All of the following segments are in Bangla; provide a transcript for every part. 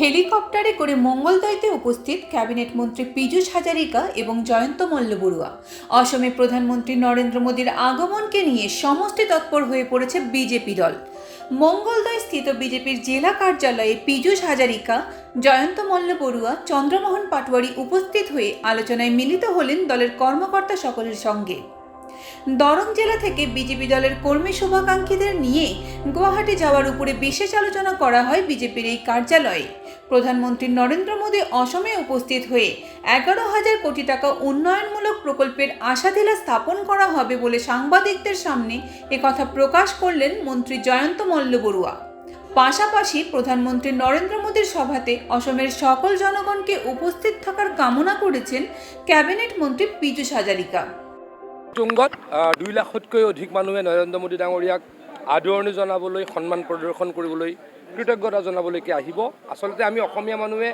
হেলিকপ্টারে করে মঙ্গলদয়তে উপস্থিত ক্যাবিনেট মন্ত্রী পীযূষ হাজারিকা এবং জয়ন্ত মল্ল বড়ুয়া। অসমে প্রধানমন্ত্রী নরেন্দ্র মোদীর আগমনকে নিয়ে সমস্ত তৎপর হয়ে পড়েছে বিজেপি দল। মঙ্গলদয় স্থিত বিজেপির জেলা কার্যালয়ে পীযূষ হাজারিকা, জয়ন্ত মল্ল বড়ুয়া, চন্দ্রমোহন পাটোয়ারি উপস্থিত হয়ে আলোচনায় মিলিত হলেন দলের কর্মকর্তা সকলের সঙ্গে। দরং জেলা থেকে বিজেপি দলের কর্মী শুভাকাঙ্ক্ষীদের নিয়ে গুয়াহাটি যাওয়ার উপরে বিশেষ আলোচনা করা হয় বিজেপির এই কার্যালয়ে। প্রধানমন্ত্রী নরেন্দ্র মোদী অসমে উপস্থিত হয়ে এগারো হাজার কোটি টাকা উন্নয়নমূলক প্রকল্পের আশাধিলা স্থাপন করা হবে বলে সাংবাদিকদের সামনে একথা প্রকাশ করলেন মন্ত্রী জয়ন্ত মল্ল বড়ুয়া। পাশাপাশি প্রধানমন্ত্রী নরেন্দ্র মোদীর সভাতে অসমের সকল জনগণকে উপস্থিত থাকার কামনা করেছেন ক্যাবিনেট মন্ত্রী পীযূষ হাজারিকা। আহ, দুই লাখতকৈ অধিক মানুহে নৰেন্দ্ৰ মোদী ডাঙৰীয়াক আদৰণি জনাবলৈ সন্মান প্ৰদৰ্শন কৰিবলৈ কৃতজ্ঞতা জনাবলৈকে আহিব। আচলতে আমি অসমীয়া মানুহে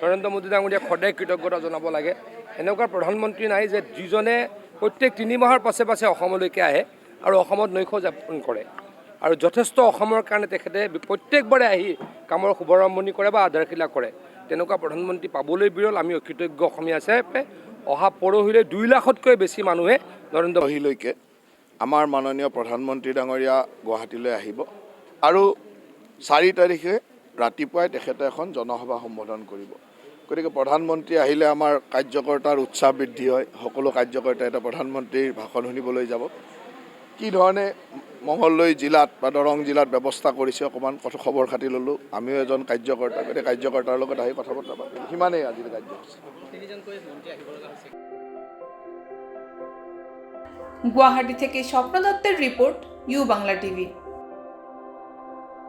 নৰেন্দ্ৰ মোদী ডাঙৰীয়াক সদায় কৃতজ্ঞতা জনাব লাগে। এনেকুৱা প্ৰধানমন্ত্ৰী নাই যে যিজনে প্ৰত্যেক তিনি মাহৰ পাছে পাছে অসমলৈকে আহে আৰু অসমত নৈশ যাপন কৰে। আৰু যথেষ্ট অসমৰ কাৰণে তেখেতে প্ৰত্যেকবাৰে আহি কামৰ শুভাৰম্ভণি কৰে বা আধাৰশিলা কৰে। তেনেকুৱা প্ৰধানমন্ত্ৰী পাবলৈ বিৰল, আমি অকৃতজ্ঞ অসমীয়া হিচাপে। অহা পৰহিলৈ দুই লাখতকৈ বেছি মানুহে নৰেন্দ্ৰ পৰহিলৈকে আমাৰ মাননীয় প্ৰধানমন্ত্ৰী ডাঙৰীয়া গুৱাহাটীলৈ আহিব। আৰু চাৰি তাৰিখে ৰাতিপুৱাই তেখেতে এখন জনসভা সম্বোধন কৰিব। গতিকে প্ৰধানমন্ত্ৰী আহিলে আমাৰ কাৰ্যকৰ্তাৰ উৎসাহ বৃদ্ধি হয়, সকলো কাৰ্যকৰ্তাই এটা প্ৰধানমন্ত্ৰীৰ ভাষণ শুনিবলৈ যাব। কি ধৰণে মঙলদৈ জিলাত বা দৰং জিলাত ব্যৱস্থা কৰিছে অকণমান কথা খবৰ খাতি ল'লোঁ। আমিও এজন কাৰ্যকৰ্তা, গতিকে কাৰ্যকৰ্তাৰ লগত আহি কথা বতৰা পাতিলোঁ। সিমানেই আজিৰ কাৰ্যসূচী গুয়াহাটি থেকে স্বপ্ন দত্তের report, U Bangla TV.